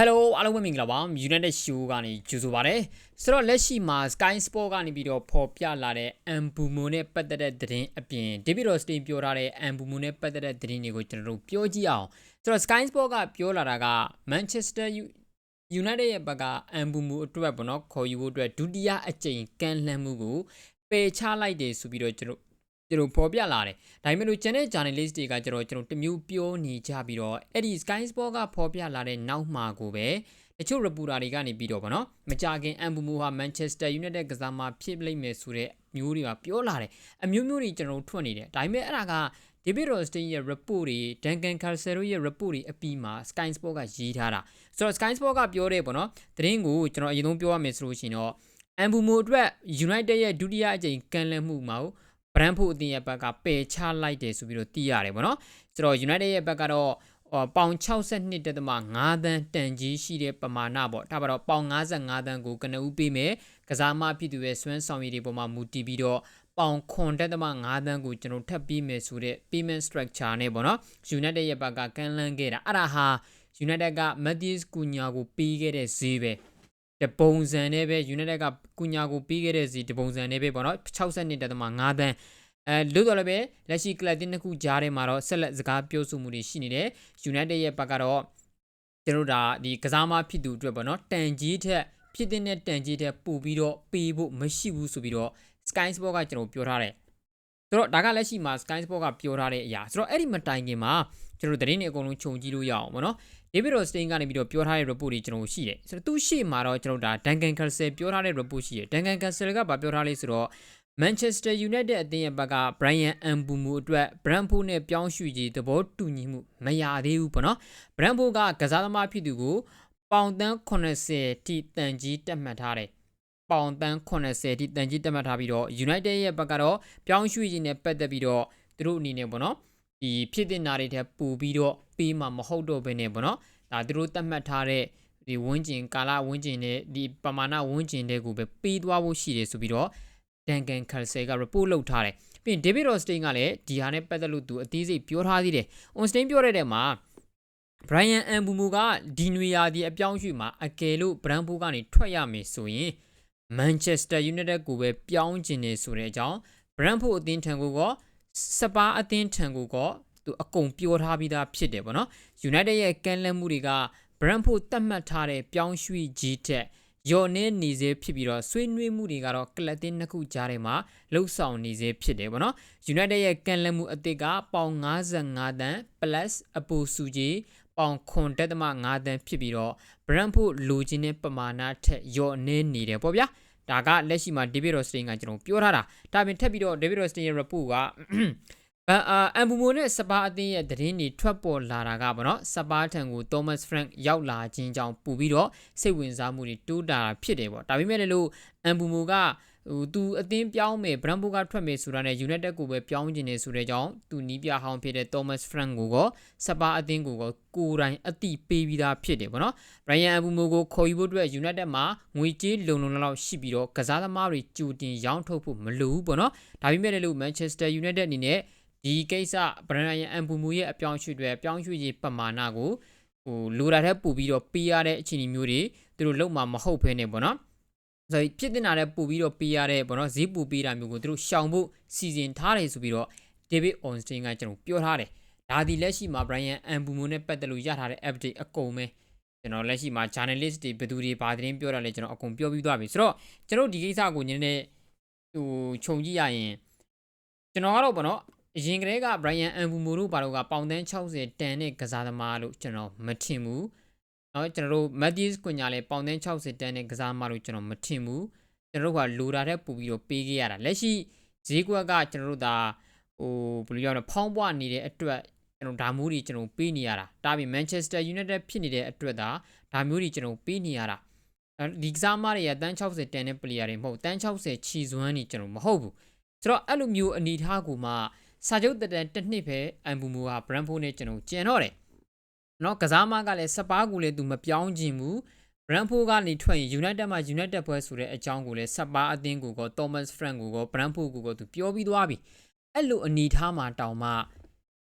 Hello အားလုံးပဲမင်္ဂလာပါ United Show ကနေကြိုဆိုပါရစေဆိုတော့လက်ရှိမှာ Sky Sport ကနေပြီးတော့ပေါ်ပြလာတဲ့ Ambumo နဲ့ပတ်သက်တဲ့သတင်းအပြင် David Rostein ပြောထားတဲ့ Ambumo နဲ့ပတ်သက်တဲ့သတင်းတွေကိုကျွန်တော်တို့ပြောကြည့်အောင်ဆိုတော့ Sky Sport ကပြောလာတာက Manchester United ရဲ့ဘက်က Ambumo အတွက်ပေါ့နော်ခေါ်ယူဖို့အတွက်ဒုတိယအကြိမ်ကန်လှမ်းမှုကိုပယ်ချလိုက်တယ်ဆိုပြီးတော့ကျွန်တော် ကျွန်တော်ပေါ်ပြလာတယ်။ဒါပေမဲ့လို့ကျန်တဲ့ journalist တွေကကျွန်တော်ကျွန်တော်တမျိုးပြောနေကြပြီးတော့အဲ့ဒီ Sky Sport ကပေါ်ပြလာတဲ့နောက်မှာကိုပဲတချို့ reporter တွေကနေပြီးတော့ဗောနော်မကြခင်အမ်ဘူမူဟာ Manchester United ကစားမှာဖြစ်လိမ့်မယ်ဆိုတဲ့မျိုးတွေကပြောလာတယ်။အမျိုးမျိုးတွေကျွန်တော်ထွက်နေတယ်။ဒါပေမဲ့အဲ့ဒါက David Rostein ရဲ့ report တွေ Duncan Calcero ရဲ့ report တွေအပြီးမှာ Sky Sport ကရေးထားတာဆိုတော့ Sky Sport ကပြောတဲ့ပေါ့နော်သတင်းကိုကျွန်တော်အရင်ဆုံးပြောရမယ်ဆိုလို့ရှိရင်တော့အမ်ဘူမိုအတွက် United ရဲ့ဒုတိယအကြိမ်ကန်လန့်မှုမှာ ဗရန်ဖို့အသင်းရဲ့ဘက်ကပယ်ချလိုက်တယ်ဆိုပြီးတော့သိရတယ်ပေါ့နော်ဆိုတော့ United ရဲ့ဘက်ကတော့ပေါင်62တက်သမ5သန်းတန်ကြီးရှိတဲ့ပမာဏပေါ့ဒါပါတော့ပေါင်55သန်းကိုကနဦးပေးမယ်ကစားမဖြစ်သူရဲ့စွမ်းဆောင်ရည်တွေပေါ်မှာမူတည်ပြီးတော့ပေါင်ခွန်တက်သမ5သန်းကိုကျွန်တော်ထပ်ပြီးမယ်ဆိုတဲ့ payment structure နဲ့ပေါ့နော် United ရဲ့ဘက်ကကန်လန်းခဲ့တာအဲ့ဒါဟာ United က Matthews ကူညာကိုပေးခဲ့တဲ့ဈေးပဲတပုံစံနဲ့ပဲ United ကကုညာကိုပြီးခဲ့တဲ့စီတပုံစံနဲ့ပဲပေါ့နော်62တက်သမ5သန်း အဲလို့တော့လည်းပဲလက်ရှိကလပ်တင်းတစ်ခုကြားထဲမှာတော့ဆက်လက်စကားပြောဆိုမှုတွေရှိနေတယ် United ရဲ့ဘက်ကတော့ကျွန်တော်ဒါဒီကစားမဖြစ်သူအတွက်ပေါ့နော်တန်ကြီးထက်ဖြစ်တဲ့တန်ကြီးထက်ပို့ပြီးတော့ပေးဖို့မရှိဘူးဆိုပြီးတော့ Sky Sport ကကျွန်တော်ပြောထားတယ်ဆိုတော့ဒါကလက်ရှိမှာ Sky Sport ကပြောထားတဲ့အရာဆိုတော့အဲ့ဒီမတိုင်ခင်မှာကျွန်တော်သတင်းတွေအကုန်လုံးခြုံကြည့်လို့ရအောင်ပေါ့နော် David Rostein ကနေပြီးတော့ပြောထားတဲ့ report တွေကျွန်တော်ရှိတယ်ဆိုတော့သူရှေ့မှာတော့ကျွန်တော်ဒါ Duncan Castle ပြောထားတဲ့ report ရှိတယ် Duncan Castle ကဗာပြောထားလေးဆိုတော့ Manchester United အသင်းရဲ့ဘက်က Brian Mbumo အတွက် Brentford နဲ့ပြောင်းရွှေ့ကြီးသဘောတူညီမှုမရသေးဘူးပေါ့နော် Brentford ကကစားသမားဖြစ်သူကိုပေါင်တန်း80ထိတန်ကြီးတက်မှတ်ထားတယ်ပေါင်တန်း80ထိတန်ကြီးတက်မှတ်ထားပြီးတော့ United ရဲ့ဘက်ကတော့ပြောင်းရွှေ့ကြီးနဲ့ပတ်သက်ပြီးတော့သူတို့အနေနဲ့ပေါ့နော်ဒီဖြစ်တဲ့နာတွေထက်ပိုပြီးတော့ပေးမှာမဟုတ်တော့ဘဲနဲ့ပေါ့နော်ဒါသူတို့သတ်မှတ်ထားတဲ့ဒီဝန်းကျင်ကာလဝန်းကျင်နဲ့ဒီပမာဏဝန်းကျင်တွေကိုပဲပေးသွားဖို့ရှိတယ်ဆိုပြီးတော့ Duncan Calcel က report လုပ်ထားတယ်ပြီးရင် David Rostein ကလည်းဒီဟာနဲ့ပတ်သက်လို့သူအသေးစိတ်ပြောထားသေးတယ် Onstein ပြောတဲ့တဲ့မှာ Brian Mbumo ကဒီနွေရာဒီအပြောင်းရွှေ့မှာအကယ်လို့ Brentford ကနေထွက်ရမယ်ဆိုရင် Manchester United ကိုပဲပြောင်းကျင်နေဆိုတဲ့အကြောင်း Brentford အသင်းထံကိုကစပါအသင်းထံကိုကသူအကုန်ပြောထားပြီးသားဖြစ်တယ်ပေါ့နော် United ရဲ့ကန်လက်မှုတွေက Brentford တတ်မှတ်ထားတဲ့ပြောင်းရွှေ့ကြီးတက် ယော်နေနေစေဖြစ်ပြီးတော့ဆွေးနွေးမှုတွေကတော့ကလပ်တင်နှစ်ခုကြားထဲမှာလှုပ်ဆောင်နေစေဖြစ်တယ်ပေါ့နော် United ရဲ့ကန်လက်မှုအသစ်ကပေါင်55တန်း plus အပူစုကြီးပေါင်ခွန်တက်သမ5တန်းဖြစ်ပြီးတော့ Brentford လိုချင်တဲ့ပမာဏထက်ယော်နေနေတယ်ပေါ့ဗျာဒါကလက်ရှိမှာ David Rostein ကကျွန်တော်ပြောထားတာဒါပြင်ထပ်ပြီးတော့ David Rostein ရဲ့ report က ဘန်အာအမ်ဘူမိုနဲ့စပါအသင်းရဲ့သတင်းတွေထွက်ပေါ်လာတာကပေါ့နော်စပါထံကို Thomas Frank ရောက်လာခြင်းကြောင့်ပူပြီးတော့စိတ်ဝင်စားမှုတွေတိုးတာဖြစ်တယ်ပေါ့ဒါပေမဲ့လည်းအမ်ဘူမိုကဟိုသူအသင်းပြောင်းမယ်ဘရန်ဘိုကထွက်မယ်ဆိုတာနဲ့ United ကိုပဲပြောင်းကျင်နေဆိုတဲ့ကြောင့်သူနီးပြဟောင်းဖြစ်တဲ့ Thomas Frank ကိုကစပါအသင်းကိုကကိုယ်တိုင်အတိပေးပြီးသားဖြစ်တယ်ပေါ့နော် Brian Abumo ကိုခေါ်ယူဖို့အတွက် United မှာငွေကြေးလုံလုံလောက်ရှိပြီးတော့ကစားသမားတွေကြိုတင်ရောင်းထုတ်ဖို့မလိုဘူးပေါ့နော်ဒါပေမဲ့လည်း Manchester United အနေနဲ့ ဒီကိစ္စဘရန်ယန်အန်ပူမူရဲ့အပြောင်းရွှေ့တွေအပြောင်းရွှေ့ရေးပမာဏကိုဟိုလိုတာတဲ့ပို့ပြီးတော့ပေးရတဲ့အခြေအနေမျိုးတွေသူတို့လုံးမှာမဟုတ်ဘဲနဲ့ပေါ့နော်ဆိုဖြစ်တင်တာတဲ့ပို့ပြီးတော့ပေးရတဲ့ပေါ့နော်ဈေးပို့ပေးတာမျိုးကိုသူတို့ရှောင်ဖို့စီစဉ်ထားတယ်ဆိုပြီးတော့ David Onstein ကကျွန်တော်ပြောထားတယ်ဒါဒီလက်ရှိမှာ Brian Ambumo နဲ့ပတ်သက်လို့ရထားတဲ့ update အကုန်ပဲကျွန်တော်လက်ရှိမှာ journalist တွေဘယ်သူတွေဘာသတင်းပြောတာလဲကျွန်တော်အကုန်ပြောပြီးသွားပြီဆိုတော့ကျွန်တော်ဒီကိစ္စကိုနည်းနည်းဟိုခြုံကြည့်ရရင်ကျွန်တော်ကတော့ဗောနော် အရင်ကတည်းက Brian Ambumo တို့ဘာလို့ကပေါင်တန်း60တန်နဲ့ကစားသမားလို့ကျွန်တော်မထင်ဘူး။နော်ကျွန်တော်တို့ Matthews ကွန်ညာလည်းပေါင်တန်း60တန်နဲ့ကစားသမားလို့ကျွန်တော်မထင်ဘူး။ကျွန်တော်တို့ကလိုတာတဲ့ပူပြီးတော့ပေးခဲ့ရတာလက်ရှိဈေးကွက်ကကျွန်တော်တို့ဒါဟိုဘယ်လိုပြောလဲဖောင်းပွားနေတဲ့အတွက်ကျွန်တော်ဒါမျိုးတွေကျွန်တော်ပေးနေရတာဒါပေမဲ့ Manchester United ဖြစ်နေတဲ့အတွက်ဒါဒါမျိုးတွေကျွန်တော်ပေးနေရတာဒီကစားမတွေကတန်း60တန်တဲ့ player တွေမဟုတ်တန်း60ခြီစွမ်းနေကျွန်တော်မဟုတ်ဘူးဆိုတော့အဲ့လိုမျိုးအနေထားကိုမှ စာချုပ်တက်တန်တစ်နှစ်ပဲအမ်ဘူမူဟာဘရန်ဖိုးနဲ့ကျွန်တော်ကျန်တော့တယ်။နော်ကစားမကလည်းစပါးကိုလည်းသူမပြောင်းခြင်းဘူးဘရန်ဖိုးကနေထွက်ရင် United မှာ United ပွဲဆိုတဲ့အကြောင်းကိုလည်းစပါးအသင်းကိုကော Thomas Frank ကိုကောဘရန်ဖိုးကိုကောသူပြောပြီးသွားပြီ။အဲ့လိုအနေထားမှာတောင်မှ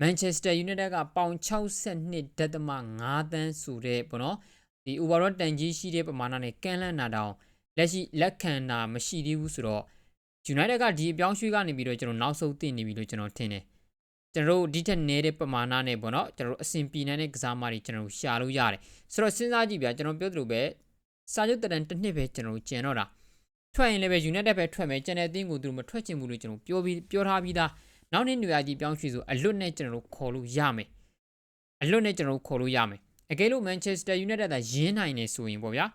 Manchester United ကပေါင်62.5တန်းဆိုတဲ့ပေါ့နော်ဒီ overall တန်ကြီးရှိတဲ့ပမာဏနဲ့ကန်လန့်တာတောင်လက်ရှိလက်ခံတာမရှိသေးဘူးဆိုတော့ United ကဒီအပြောင်းရွှေ့ကနေပြီးတော့ကျွန်တော်နောက်ဆုံးတင်နေပြီလို့ကျွန်တော်ထင်တယ်ကျွန်တော်တို့ဒီထက်နည်းတဲ့ပမာဏနဲ့ပေါ့နော်ကျွန်တော်တို့အဆင်ပြေနေတဲ့ကစားမတွေကျွန်တော်တို့ရှာလို့ရတယ်ဆိုတော့စဉ်းစားကြည့်ဗျာကျွန်တော်ပြောသလိုပဲစာချုပ်တရန်တစ်နှစ်ပဲကျွန်တော်တို့ကျန်တော့တာထွက်ရင်လည်းပဲ United ပဲထွက်မယ်ကျန်တဲ့အသင်းကိုသူတို့မထွက်ချင်ဘူးလို့ကျွန်တော်ပြောပြီးပြောထားပြီးသားနောက်နေ့နေရာကြီးပြောင်းရွှေ့ဆိုအလွတ်နဲ့ကျွန်တော်တို့ခေါ်လို့ရမယ်အလွတ်နဲ့ကျွန်တော်တို့ခေါ်လို့ရမယ်အကယ်လို့ Manchester United ကရင်းနိုင်နေဆိုရင်ပေါ့ဗျာ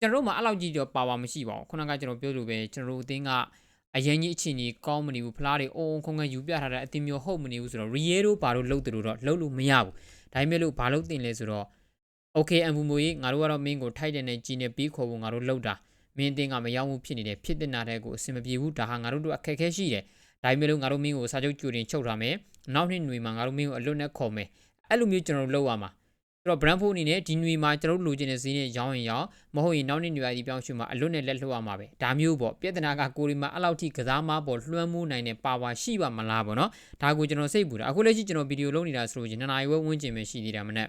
ကျွန်တော်တို့မှာအဲ့လောက်ကြီးတော့ပါဝါမရှိပါဘူးခုနကကျွန်တော်ပြောလို့ပဲကျွန်တော်တို့အသင်းက အရင်ကြီးအချင်းကြီးကောင်းမနေဘူးဖလားတွေအုံခုံခံယူပြထားတဲ့အတင်းမျိုးဟုတ်မနေဘူးဆိုတော့ Riero ဘာလို့လှုပ်တယ်လို့တော့လှုပ်လို့မရဘူးဒါပေမဲ့လို့ဘာလို့တင်လဲဆိုတော့ Okay အမ်ဘူမိုကြီးငါတို့ကတော့မင်းကိုထိုက်တယ်နဲ့ကြီးနေပြီးခေါ်ဖို့ငါတို့လှုပ်တာမင်းအတင်းကမရောက်မှုဖြစ်နေတယ်ဖြစ်တင်တာတဲ့ကိုအဆင်မပြေဘူးဒါဟာငါတို့တို့အခက်အခဲရှိတယ်ဒါပေမဲ့လို့ငါတို့မင်းကိုစာချုပ်ကြိုတင်ချုပ်ထားမယ်နောက်နှစ်ຫນွေမှာငါတို့မင်းကိုအလွတ်နဲ့ခေါ်မယ်အဲ့လိုမျိုးကျွန်တော်တို့လုပ်ရမှာ ဆိုတော့ brand phone အနေနဲ့ဒီနွေမှာကျွန်တော်တို့လိုချင်တဲ့ဈေးနဲ့ရောင်းရင်ရောင်းမဟုတ်ရင်နောက်နေ့နွေရာသီပြောင်းရွှေ့မှာအလွတ်နဲ့လက်လွှတ်ရမှာပဲဒါမျိုးပေါ့ပြဿနာကကိုရီမှာအဲ့လောက်ထိကစားမပေါ်လွှမ်းမိုးနိုင်တဲ့ power ရှိပါမလားပေါ့နော်ဒါကိုကျွန်တော်စိတ်ပူတာအခုလက်ရှိကျွန်တော်ဗီဒီယိုလုပ်နေတာဆိုလို့ရင်နှစ်နာရီဝန်းဝန်းကျင်ပဲရှိသေးတာမနဲ့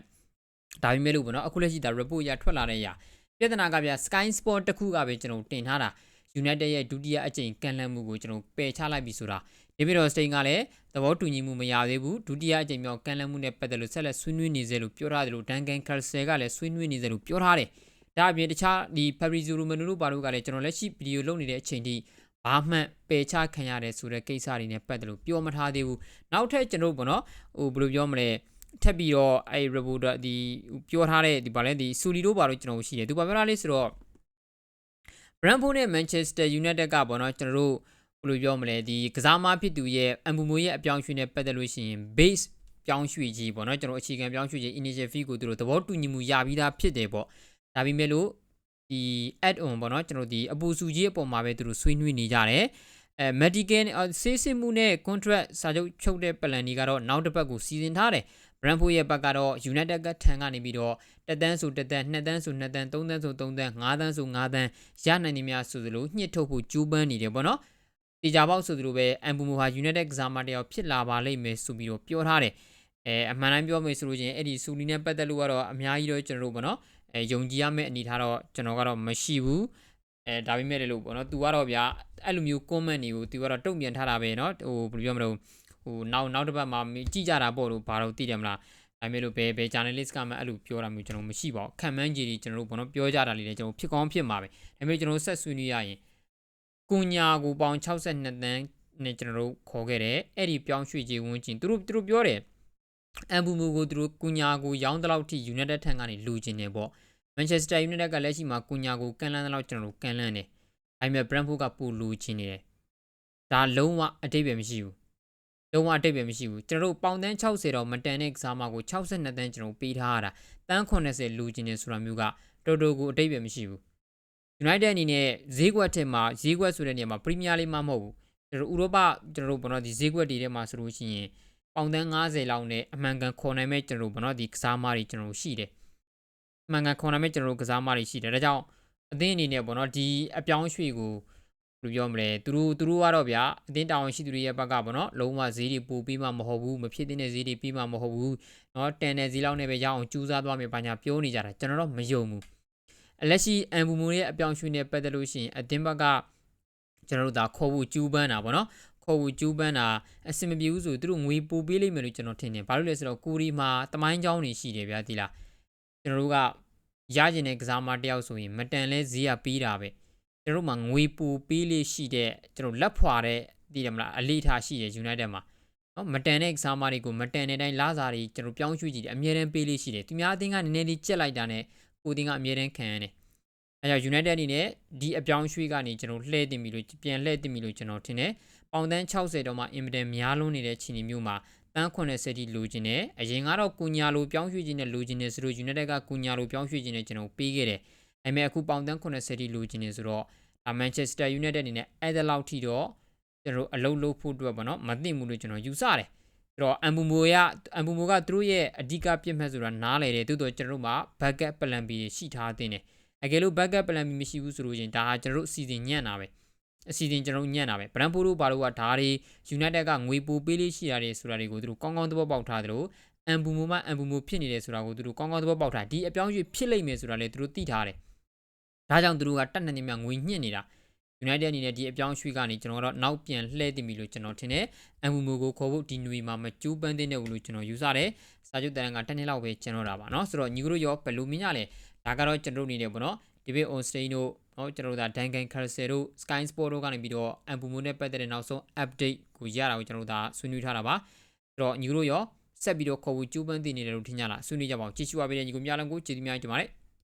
ဒါပေမဲ့လို့ပေါ့နော်အခုလက်ရှိဒါ report ရထွက်လာတဲ့အရာပြဿနာကဗျ Sky Sport တခုကပဲကျွန်တော်တင်ထားတာ United ရဲ့ဒုတိယအကြိမ်ကန်လန်မှုကိုကျွန်တော်ပယ်ချလိုက်ပြီဆိုတာ ဒီပြီးတော့ Stain ကလည်းသဘောတူညီမှုမရသေးဘူးဒုတိယအကြိမ်မြောက်ကန်လန့်မှုနဲ့ပတ်သက်လို့ဆက်လက်ဆွေးနွေးနေစေလို့ပြောထားတယ်လို့ Duncan Calsel ကလည်းဆွေးနွေးနေစေလို့ပြောထားတယ်ဒါအပြင်တခြားဒီ Fabrizio Romano တို့ဘာလို့ကလည်းကျွန်တော်လက်ရှိဗီဒီယိုလုပ်နေတဲ့အချိန်ထိဘာမှပယ်ချခံရတယ်ဆိုတဲ့ကိစ္စတွေနဲ့ပတ်သက်လို့ပြောမထားသေးဘူးနောက်ထပ်ကျွန်တော်ပေါ့နော်ဟိုဘယ်လိုပြောမလဲထပ်ပြီးတော့အဲ reporter ဒီပြောထားတဲ့ဒီဗာလဲဒီဆူလီတို့ဘာလို့ကျွန်တော်ရှိတယ်သူဘာပြောတာလဲဆိုတော့ Brentford နဲ့ Manchester United ကပေါ့နော်ကျွန်တော်တို့ ဘယ်လိုပြောမလဲဒီကစားမဖြစ်သူရဲ့အမ်ဘူမိုရဲ့အပြောင်းရွှေ့နဲ့ပတ်သက်လို့ရှိရင် base ပြောင်းရွှေ့ကြီးပေါ့နော်ကျွန်တော်အခြေခံပြောင်းရွှေ့ကြီး initial fee ကိုသူတို့သဘောတူညီမှုရပြီးသားဖြစ်တယ်ပေါ့ဒါပေမဲ့လို့ဒီ add on ပေါ့နော်ကျွန်တော်ဒီအပူစုကြီးအပေါ်မှာပဲသူတို့ဆွေးနွေးနေကြတယ်အဲ medical ဆေးစစ်မှုနဲ့ contract စာချုပ်ချုပ်တဲ့ plan တွေကတော့နောက်တစ်ပတ်ကိုစီစဉ်ထားတယ် Brentford ရဲ့ဘက်ကတော့ United ကထံကနေပြီးတော့တက်တန်းဆိုတက်တန်းနှစ်တန်းဆိုနှစ်တန်းသုံးတန်းဆိုသုံးတန်းငါးတန်းဆိုငါးတန်းရနိုင်နေများဆိုသလိုညှစ်ထုတ်ဖို့ကြိုးပမ်းနေတယ်ပေါ့နော် တေချာပေါက်ဆိုသလိုပဲအမ်ဘူမိုဟာ United ကစားမတယောက်ဖြစ်လာပါလိမ့်မယ်ဆိုပြီးတော့ပြောထားတယ်အဲအမှန်တမ်းပြောမယ်ဆိုလို့ချင်းအဲ့ဒီဆူလီနဲ့ပတ်သက်လို့ကတော့အများကြီးတော့ကျွန်တော်တို့ပေါ့နော်အဲယုံကြည်ရမယ့်အနေထားတော့ကျွန်တော်ကတော့မရှိဘူးအဲဒါပေမဲ့လည်းလို့ပေါ့နော် तू ကတော့ဗျာအဲ့လိုမျိုး comment တွေကို तू ကတော့တုံ့ပြန်ထားတာပဲเนาะဟိုဘယ်လိုပြောမလို့ဟိုနောက်နောက်တစ်ပတ်မှာကြည့်ကြတာပေါ့လို့ဘာလို့သိတယ်မလားဒါပေမဲ့လို့ဘယ်ဘယ် journalist ကမှအဲ့လိုပြောတာမျိုးကျွန်တော်မရှိပါဘူးခံမှန်းကြည့်ဒီကျွန်တော်တို့ဘောနော်ပြောကြတာလေးလည်းကျွန်တော်ဖြစ်ကောင်းဖြစ်မှာပဲဒါပေမဲ့ကျွန်တော်ဆက်ဆွေးနွေးရရင် ကုညာကိုပေါင်62တန်းနဲ့ကျွန်တော်တို့ခေါ်ခဲ့တယ်အဲ့ဒီပြောင်းရွှေ့ခြင်းဝန်းကျင်သူတို့သူတို့ပြောတယ်အမ်ဘူမူကိုသူတို့ကုညာကိုရောင်းတလောက်ထိ United ထံကနေလူကျင်နေပေါ့ Manchester United ကလက်ရှိမှာကုညာကိုကန်လန်းတလောက်ကျွန်တော်တို့ကန်လန်းတယ်ဒါပေမဲ့ Brentford ကပိုလူကျင်နေတယ်ဒါလုံးဝအတိတ်ပဲမရှိဘူးလုံးဝအတိတ်ပဲမရှိဘူးကျွန်တော်တို့ပေါင်တန်း60တော့မတန်တဲ့ကစားမကို62တန်းကျွန်တော်ပေးထားရတာတန်း80လူချင်းနေဆိုတာမျိုးကတော်တော်ကိုအတိတ်ပဲမရှိဘူး United အနေနဲ့ဈေးကွက်ထက်မှာဈေးကွက်ဆိုတဲ့နေရာမှာ Premier League မှာမဟုတ်ဘူးကျွန်တော်ဥရောပကျွန်တော်တို့ဘောနော်ဒီဈေးကွက်တွေထဲမှာဆိုလို့ရှိရင်ပေါင်တန်း90လောက်နဲ့အမှန်ကန်ခေါ်နိုင်မဲ့ကျွန်တော်တို့ဘောနော်ဒီကစားမတွေကျွန်တော်တို့ရှိတယ်အမှန်ကန်ခေါ်နိုင်မဲ့ကျွန်တော်တို့ကစားမတွေရှိတယ်ဒါကြောင့်အသင်းအနေနဲ့ဘောနော်ဒီအပြောင်းရွှေ့ကိုဘယ်လိုပြောမလဲသူတို့သူတို့ကတော့ဗျာအတင်းတောင်ရှိသူတွေရဲ့ဘက်ကပေါ့နော်လုံးဝဈေးတွေပိုပြီးမှမဟုတ်ဘူးမဖြစ်တဲ့ဈေးတွေပြီးမှမဟုတ်ဘူးเนาะတန်တဲ့ဈေးလောက်နဲ့ပဲရအောင်ကြိုးစားသွားမယ်ဘာညာပြောနေကြတာကျွန်တော်တော့မယုံဘူးအ လက်ရှိအမ်ဘူမူရဲ့အပြောင်းရွှေ့နဲ့ပတ်သက်လို့ရှိရင်အတင်းဘက်ကကျွန်တော်တို့ဒါခေါ်ဖို့ကြိုးပမ်းတာပေါ့နော်ခေါ်ဖို့ကြိုးပမ်းတာအဆင်မပြေဘူးဆိုသူတို့ငွေပိုပေးလိမ့်မယ်လို့ကျွန်တော်ထင်တယ်ဘာလို့လဲဆိုတော့ကိုရီမှာတမိုင်းချောင်းနေရှိတယ်ဗျာဒီလားကျွန်တော်တို့ကရကျင်တဲ့ကစားမတယောက်ဆိုရင်မတန်လဲဈေးကပေးတာပဲကျွန်တော်တို့မှာငွေပူပေးလေးရှိတဲ့ကျွန်တော်လက်ဖွာတဲ့သိတယ်မလားအလေးထားရှိတယ် United မှာနော်မတန်တဲ့ကစားမတွေကိုမတန်တဲ့အတိုင်းလာစားတွေကျွန်တော်ပြောင်းရွှေ့ကြည့်တယ်အမြဲတမ်းပေးလေးရှိတယ်သူများအသင်းကနည်းနည်းလေးကြက်လိုက်တာနဲ့ ကိုအသင်းကအမြဲတမ်းခံရတယ်အဲကြောင့် United အနေနဲ့ဒီအပြောင်းရွှေ့ကနေကျွန်တော်လှည့်တင်ပြီလို့ပြန်လှည့်တင်ပြီလို့ကျွန်တော်ထင်တယ်ပေါင်တန်း60တော့မှအင်မတန်များလွန်းနေတဲ့ခြေနေမျိုးမှာတန်း80တိလိုချင်တယ်အရင်ကတော့ကုညာလိုပြောင်းရွှေ့ခြင်းနဲ့လိုချင်တယ်ဆိုတော့ United ကကုညာလိုပြောင်းရွှေ့ခြင်းနဲ့ကျွန်တော်ပေးခဲ့တယ်အဲမဲ့အခုပေါင်တန်း80တိလိုချင်နေဆိုတော့ဒါ Manchester United အနေနဲ့အဲ့ဒါလောက်ထိတော့ကျွန်တော်အလုံးလုံးဖို့အတွက်ပေါ့နော်မသိဘူးလို့ကျွန်တော်ယူဆတယ် အဲ့တော့အမ်ဘူမိုကအမ်ဘူမိုကသူတို့ရဲ့အဓိကပြစ်မှတ်ဆိုတာနားလေတယ်တိုးတော့ကျွန်တော်တို့မှာ backup plan B ရှိထားတဲ့နေအကယ်လို့ backup plan B မရှိဘူးဆိုလို့ရင်ဒါဟာကျွန်တော်တို့အစီအစဉ်ညံ့တာပဲအစီအစဉ်ကျွန်တော်ညံ့တာပဲဘရန်ဖိုးတို့ဘာလို့ကဒါတွေ United ကငွေပိုပေးလေးရှိရတယ်ဆိုတာတွေကိုသူတို့ကောင်းကောင်းသဘောပေါက်ထားတယ်လို့အန်ဘူမိုမှအန်ဘူမိုဖြစ်နေတယ်ဆိုတာကိုသူတို့ကောင်းကောင်းသဘောပေါက်ထားဒီအပြောင်းအရွှေ့ဖြစ်လိမ့်မယ်ဆိုတာလည်းသူတို့သိထားတယ်ဒါကြောင့်သူတို့ကတက်နေနေမြငွေညှစ်နေတာ United အနေနဲ့ဒီအပြောင်းရွှေ့ကနေကျွန်တော်ကတော့နောက်ပြန်လှည့်တင်ပြီလို့ကျွန်တော်ထင်တယ်။ MMO ကိုခေါ်ဖို့ဒီနွေမှာမကြိုးပမ်းသင့်တဲ့ဘူးလို့ကျွန်တော်ယူဆတယ်။စာချုပ်တန်ကတစ်နှစ်လောက်ပဲကျွန်တော်တာပါနော်။ဆိုတော့ညီကတို့ရောဘယ်လိုမြင်ကြလဲ။ဒါကတော့ကျွန်တော်အနေနဲ့ပေါ့နော်။ David Onstein တို့ဟောကျွန်တော်တို့ဒါ Duncan Carousel တို့ Sky Sport တို့ကနေပြီးတော့ MMO နဲ့ပတ်သက်တဲ့နောက်ဆုံး update ကိုရတာကိုကျွန်တော်တို့ဒါဆွေးနွေးထားတာပါ။ဆိုတော့ညီကတို့ရောဆက်ပြီးတော့ခေါ်ဖို့ကြိုးပမ်းသင့်နေတယ်လို့ထင်ကြလား။ဆွေးနွေးကြပါအောင်။ကြည့်ရှုပါပေးတဲ့ညီကိုများလုံးကိုကျေးဇူးများတင်ပါတယ်။